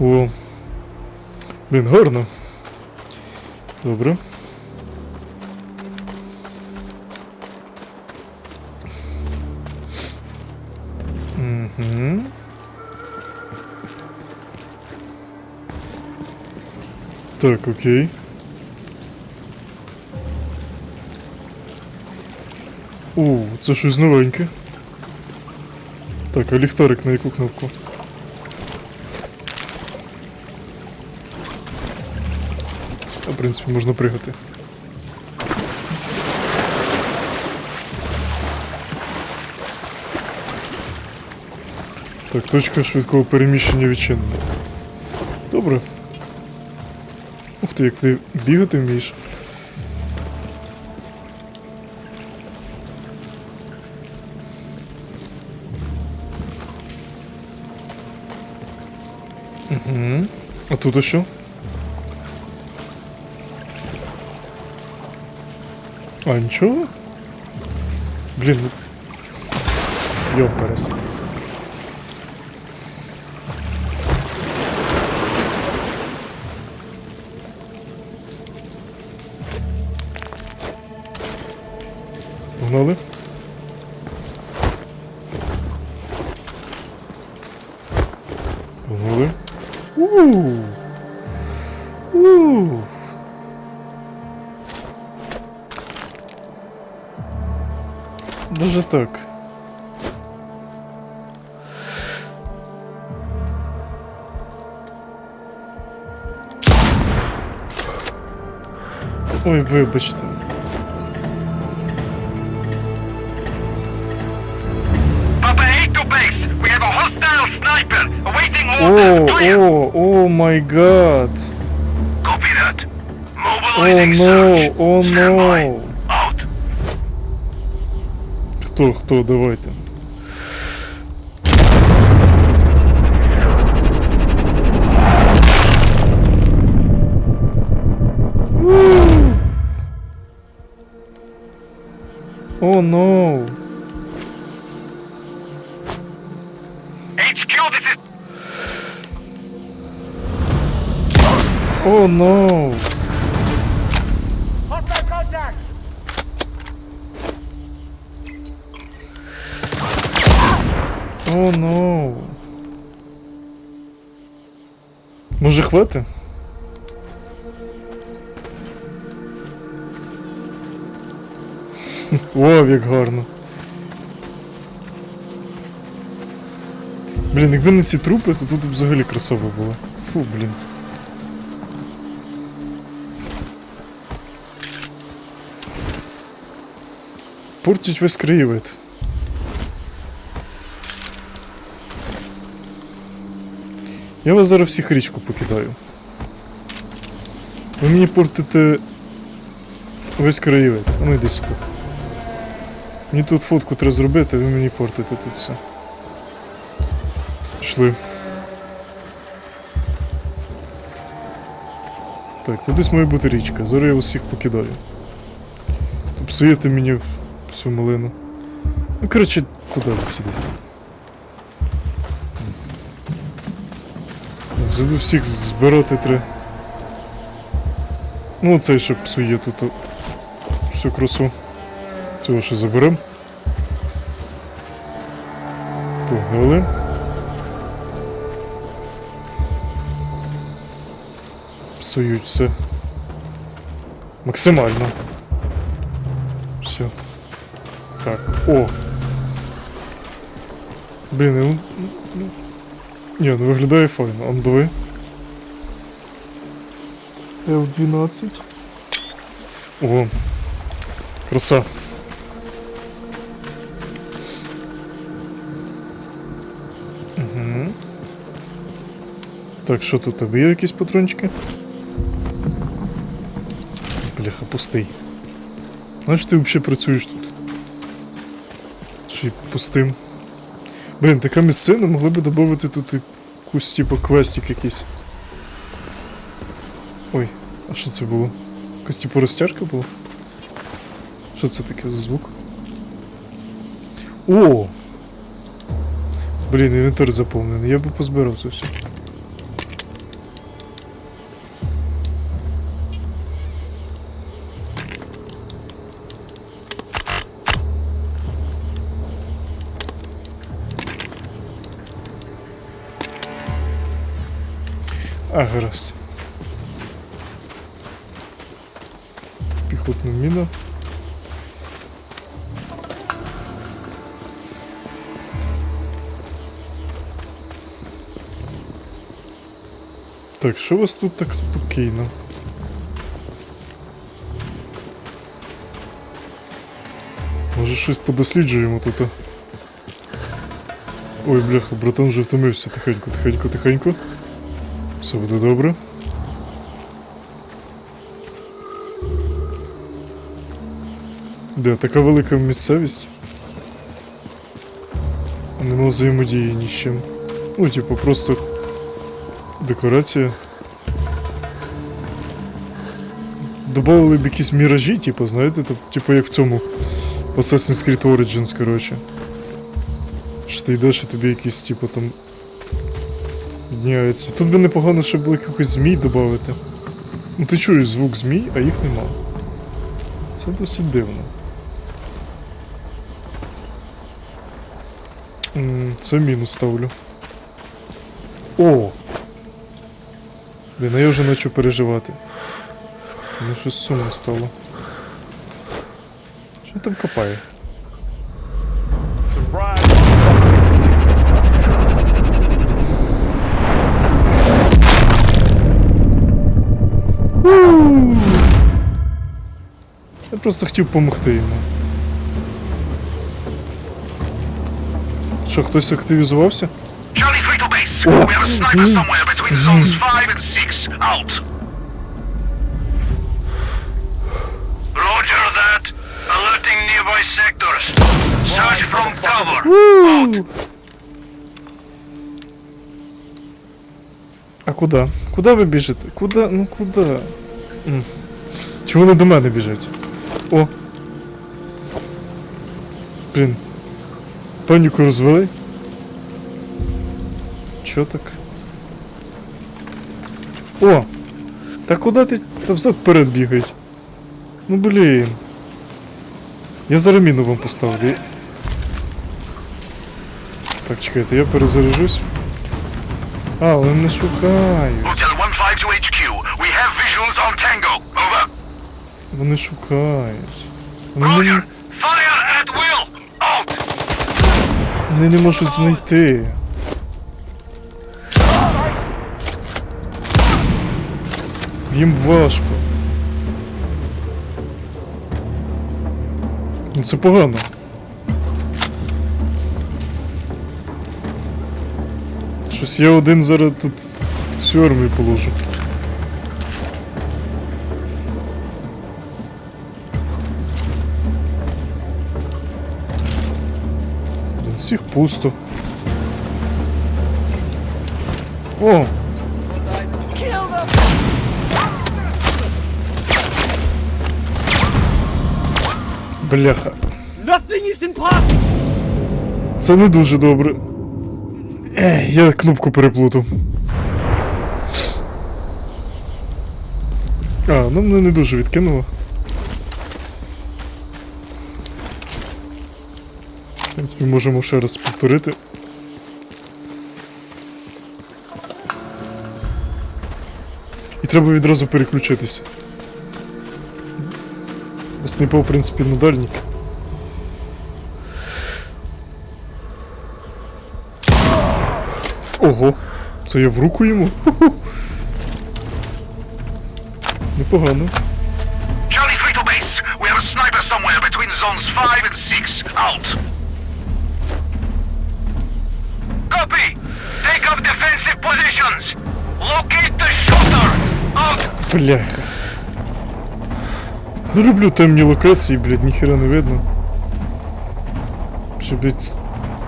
О. Блін, гарно. Добре. Угу. Так, окей. О, це щось новеньке. Так, а ліхтарик на яку кнопку? Принципі, можна пригати. Так, точка швидкого переміщення відчинена. Добре. Ух ти, як ти бігати вмієш. Угу. А тут що? А, нічого? Блін. Йоперес. Даже так. Ой, вибачте. О, о, о май гад. О, но, о, но. Out. Хто, хто, давайте. О, но. HQ, this is О, но. О, но. Може хвати? О, як гарно. Блін, якби не ці трупи, то тут б взагалі красиво було. Фу, блін. Портить весь краєвид. Я вас зараз всіх річку покидаю. Ви мені портите весь краєвид. А ну йди сюди. Мені тут фотку треба зробити, ви мені портите тут все. Пішли. Так, ну десь має бути річка. Зараз я всіх покидаю. Псуєте мені всю малину. Ну, коротше, туди сидіть. Зведу всіх збирати треба. Ну, цей ще псує тут всю красу. Цього ще заберем. Погнали. Псують все. Максимально. Все. Так, о! Блін, ну, ну, ні, ну виглядає файно. Он диви. F12. О. Краса. Угу. Так, що тут? Тебе є якісь патрончики? Бляха, пустий. Знаєш, ти взагалі працюєш тут? Чи пустим? Блін, така місцина, могли б додати тут якусь типу квестик якийсь. Ой, а що це було? Якась типу розтяжка була? Що це таке за звук? О! Блін, інвентар заповнений. Я би позбирав це все. А, гаразд. Піхотна міна. Так, що у вас тут так спокійно? Може щось подосліджуємо тут? Ой, бляха, братан вже втомився. Тихенько, тихенько, тихенько. Все буде добре. Де, така велика місцевість? Нема взаємодії ні з чим. Ну, типу, просто декорація. Добавили б якісь міражі, типу, знаєте, тип- типу як в цьому Assassin's Creed Origins, коротше. Що ти йдеш і тобі якісь, типу, там. Міняється. Тут би непогано, щоб було якихось змій додати. Ну ти чуєш звук змій, а їх нема. Це досить дивно. Це мінус ставлю. О! Блін, я вже почав переживати. Мені щось сумно стало. Що там копає? Просто хотів допомогти йому. Що, хтось активізувався? Charlie 3 to base. We have a sniper somewhere between zones 5 and 6. Out. Roger that. Alerting nearby sectors. Search from cover. Out. А куди? Куди ви біжите? Куди? Ну куди? Чи вони до мене біжать? О! Блін. Паніку розвели? Чо так? О! Та куди ти? Та взад вперед бігають. Ну блін. Я зараз вам поставлю. Так, чекайте, я перезаряжусь. А, вони не шукають. Вони шукають. Вони. Вони не можуть знайти. Їм важко. Ну це погано. Щось я один зараз тут всю армію положу. Всіх пусто. О! Бляха. Це не дуже добре. Я кнопку переплутав. А, ну мене не дуже відкинуло. Принципі, можемо ще раз повторити. І треба відразу переключитися. Бо снайпа, в принципі, на дальній. Ого, це я в руку йому? Непогано. Charlie 3 to base. We have a sniper somewhere between zones 5 and 6. Out. Up defensive positions. Locate the shooter. Out. Бляха. Не люблю темні локації, блядь, ніхера не видно. Ще, блядь,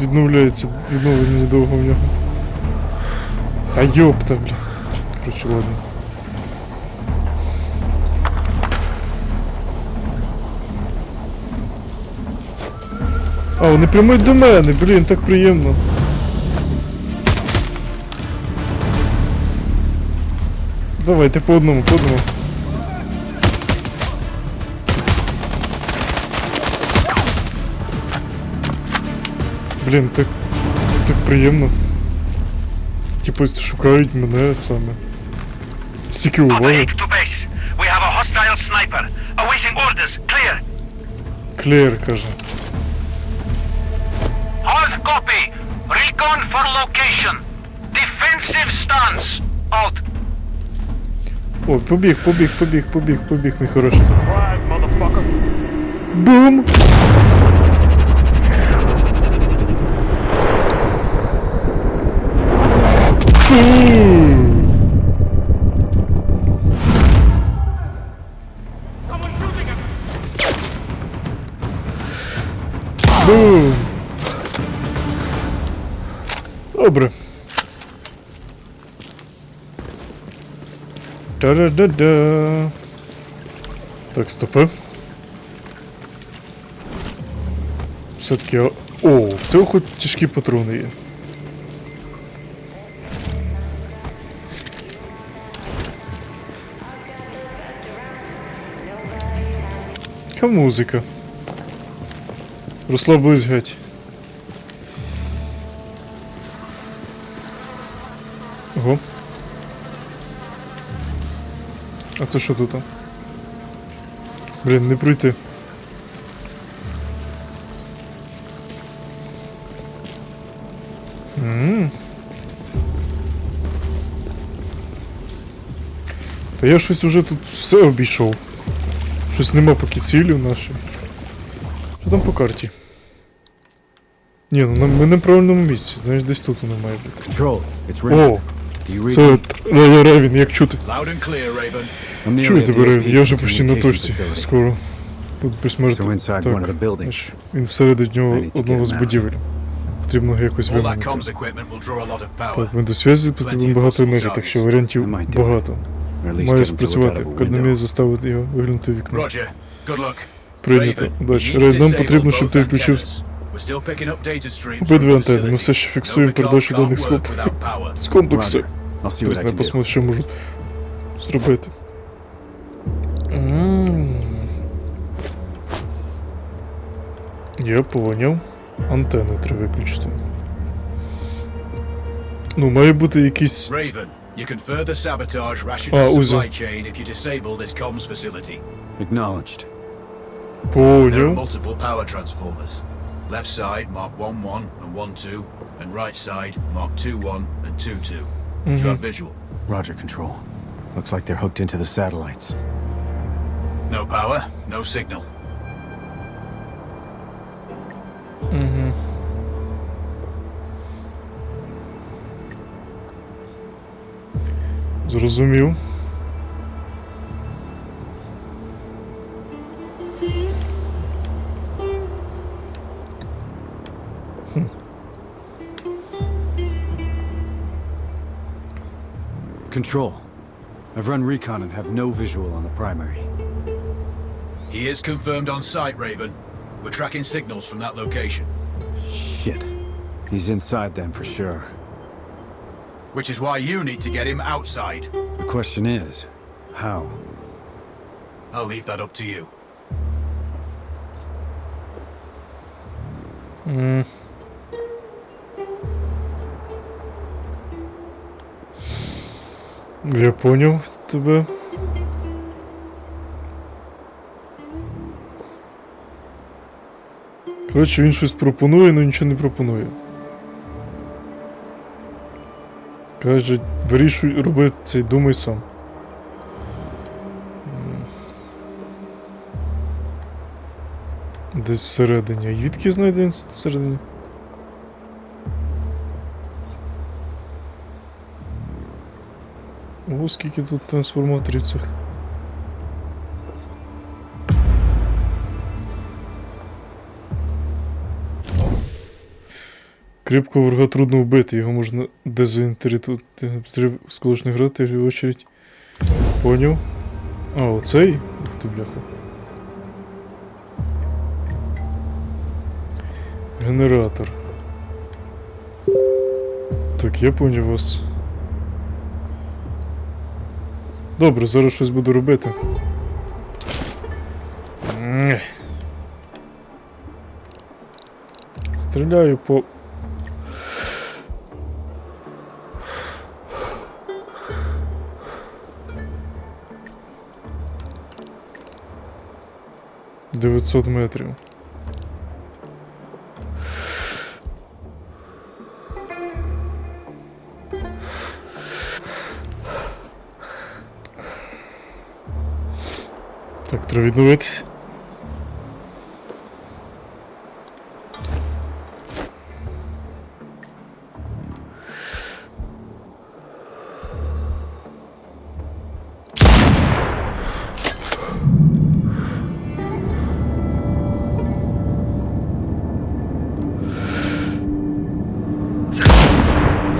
відновляється відновлення недовго в нього. Та йопта, бля. Короче, ладно. А, вони прямують до мене, блін, так приємно. Давайте по одному, по одному. Блін, так. так приємно. Типу шукають мене саме. Стільки уваги. Operate to base. We have a hostile sniper. Awaiting orders. Clear. Клеєр каже. Hard copy. Recon for location. Defensive stance. Out. О, побіг, побіг, побіг, побіг, побіг, мій хороший. Бум! Бум! Бум! Та-да-да-да. Так, стопи. Все-таки. О, в цього хоч тяжкі патрони є. Яка музика? Розслабились геть. А це що тут? Блін, не пройти. М. Та я щось уже тут все обійшов. Щось нема поки цілі нашої. Що там по карті? Ні, ну ми на правильному місці, знаєш, десь тут воно має бути. О, це от Ревін, як чути? Loud and clear, Raven. I'm Чую тебе, Ревін, я вже почти на точці. Скоро. Буду присмерти. Знаєш, Він всередині нього одного з будівель. Потрібно якось power. Так, ми до зв'язку потрібно багато енергії, так що варіантів багато. Маю спрацювати. a заставити його виглянути в вікно. Прийнято. Удачі. Рейд, нам потрібно, щоб ти включив обидві антени. Ми все ще фіксуємо передачу даних з комплексу. Тобто can do. посмотрю, що можу зробити. Я поняв. Антени треба виключити. Ну, має бути якийсь. Raven, you can further sabotage Ah, Uzi. supply chain if you disable this comms facility. Acknowledged. There are multiple power transformers. Left side, mark 1-1 and 1-2, and right side, mark 2-1 and 2-2. Mm -hmm. Visual. Roger, Control. Looks like they're hooked into the satellites. No power, no signal. Mm-hmm. Zrozumiał. Control. I've run recon and have no visual on the primary. He is confirmed on site, Raven. We're tracking signals from that location. Shit. He's inside then for sure. Which is why you need to get him outside. The question is, how? I'll leave that up to you. Hmm. Я поняв тебе. Коротше, він щось пропонує, але нічого не пропонує. Каже, вирішуй, роби це, думай сам. Десь всередині. А Відки знайде всередині? Ого, скільки тут трансформаторів цих. Кріпко ворога трудно вбити, його можна дезінтеритути. Взрив сколочних град і очередь. Поняв. А, оцей? Ух ти, бляха. Генератор. Так, я поняв вас. Добре, зараз щось буду робити. Стріляю по. Дев'ятсот метрів. треба відновитись.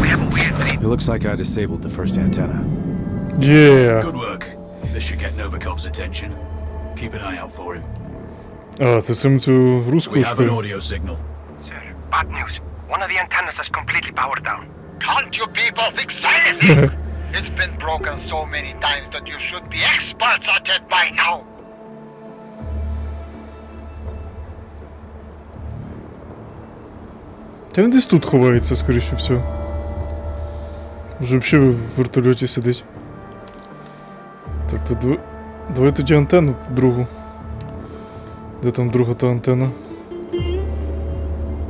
We have a weird dream. It looks like I disabled the first antenna. Є. Good work. This should get Novikov's attention. Keep an eye out for him. А, це саме цю We have an audio signal. Sir, bad news. One of the antennas is completely powered down. Can't you people fix anything? it's been broken so many times that you should be experts at it by now. Та він десь тут ховається, скоріше всього. Може взагалі в вертольоті сидить. Так, то дв... давай тоді антенну другу. Де там друга та антенна?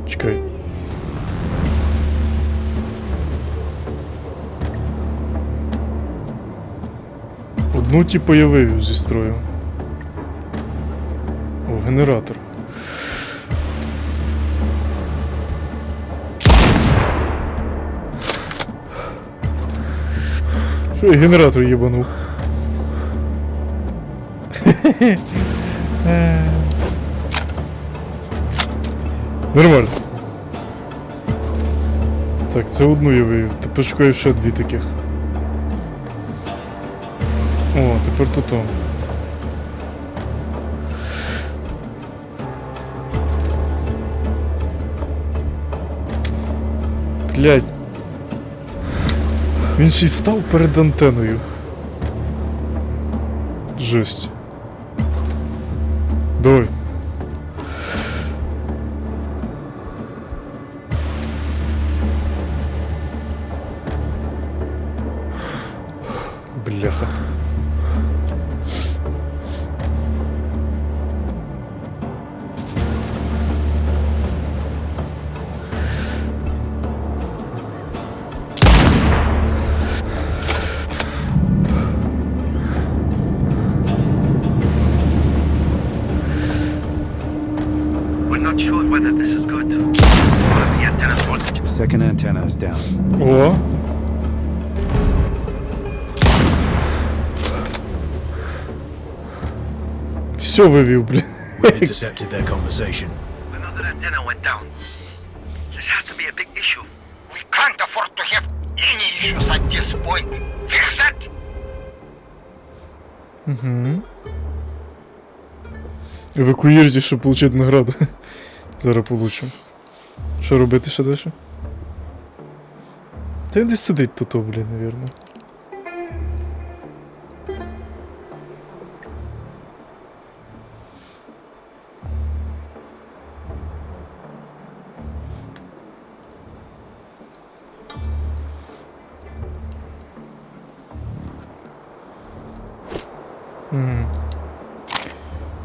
Чекай. Одну типу я вивів зі строю. О, генератор. Що я генератор їбанув? Нормально. Так, це одну я вивів. Тепер шукаю ще дві таких. О, тепер тут он. Блять. Він ще й став перед антеною. Жесть. Давай. Бляха. Antenna is down. О. Все вивів, бля. We intercepted their conversation. Another antenna went down. This has to be a big issue. We can't afford to have any issues at this point. Fix it! Евакуюйте, щоб отримати награду. Зараз получимо. Що робити ще далі? Та він десь сидить тут, блін, навірно.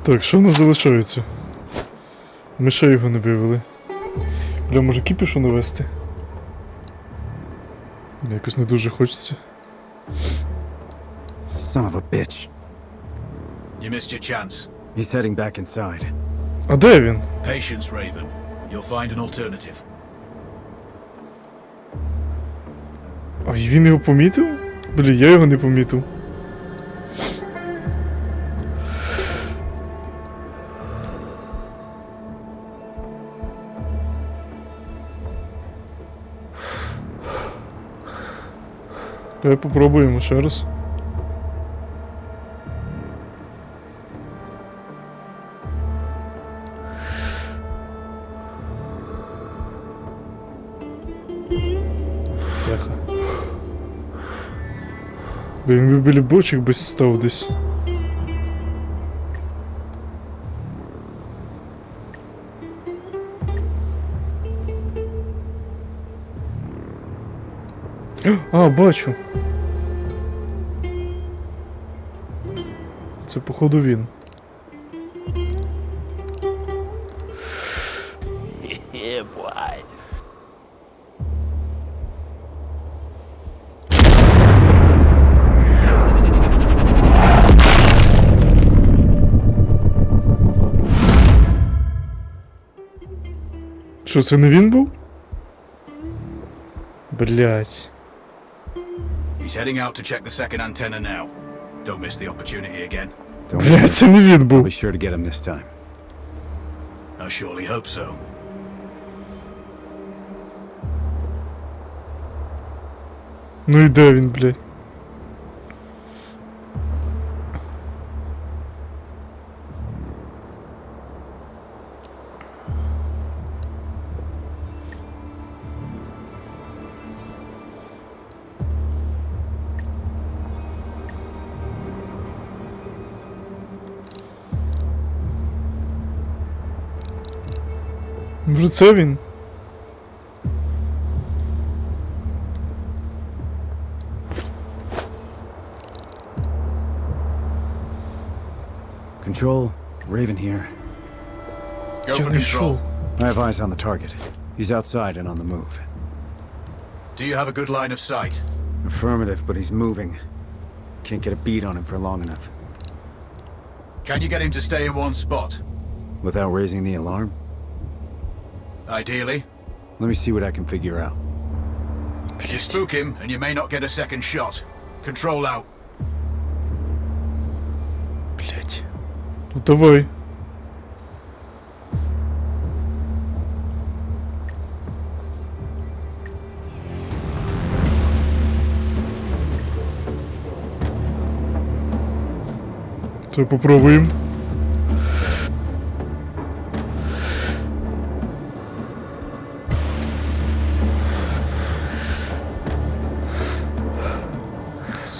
Так, що в нас залишається? Ми ще його не вивели. Бля, може кіпішу навести? Якось не дуже хочеться. Son of a bitch. You missed your chance. He's heading back inside. А де він? Patience, Raven. You'll find an alternative. А він його помітив? Блін, я його не помітив. Давай попробуємо ще раз. Тихо. Блін, біля бочок би став десь. А, бачу. Це, походу, він. Yeah. Що, це не він був? Блять. He's heading out to check the second antenna now. Don't miss the opportunity again. Don't Блять, це не він I'll був. be sure to get him this time. I surely hope so. Ну і де він, блядь? це він? Control, Raven here. Go Я for не control. йшов. I have eyes on the target. He's outside and on the move. Do you have a good line of sight? Affirmative, but he's moving. Can't get a beat on him for long enough. Can you get him to stay in one spot? Without raising the alarm? Ideally. Let me see what I can figure out. You spook him, and you may not get a second shot. Control out. Блять. Ну давай. То попробуем.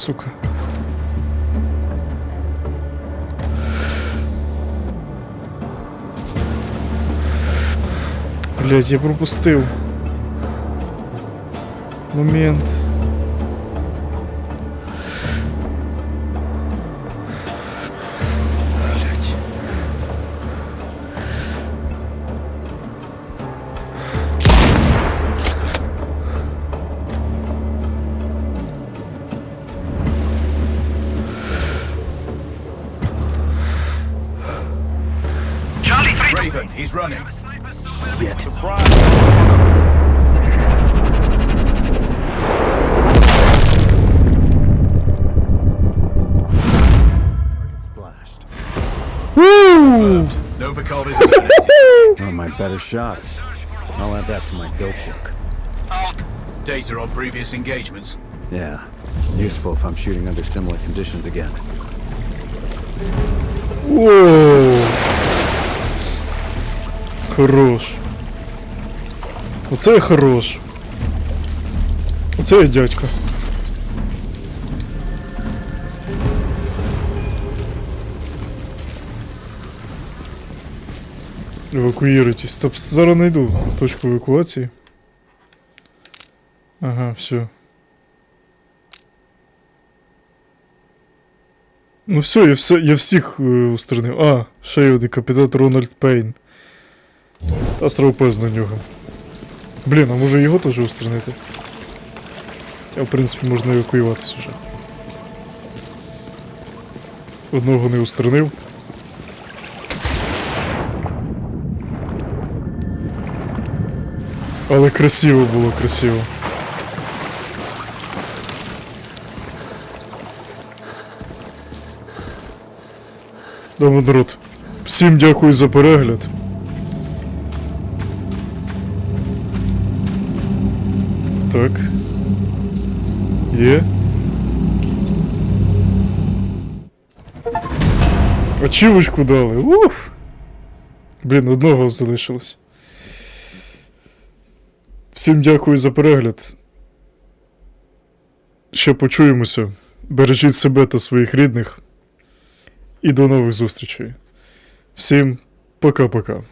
Сука. Блять, я пропустив. Момент. Novikov is eliminated. One of my better shots. I'll add that to my dope book. Data on previous engagements. Yeah, useful if I'm shooting under similar conditions again. О! Хорош. Оце я хорош. Оце я Дядько. Евакуируйтесь. Стоп, зараз найду точку евакуації. Ага, все. Ну все, я, все, я всіх е, устранив. А, ще й один капітан Рональд Пейн. Та сравпез на нього. Блін, а може його теж устранити? Я, в принципі, можна евакуюватися вже. Одного не устранив. Але красиво було, красиво. Добре, народ. Всім дякую за перегляд. Так. Є. Ачівочку дали. Уф. Блін, одного залишилось. Всім дякую за перегляд. Ще почуємося. Бережіть себе та своїх рідних. І до нових зустрічей. Всім пока-пока.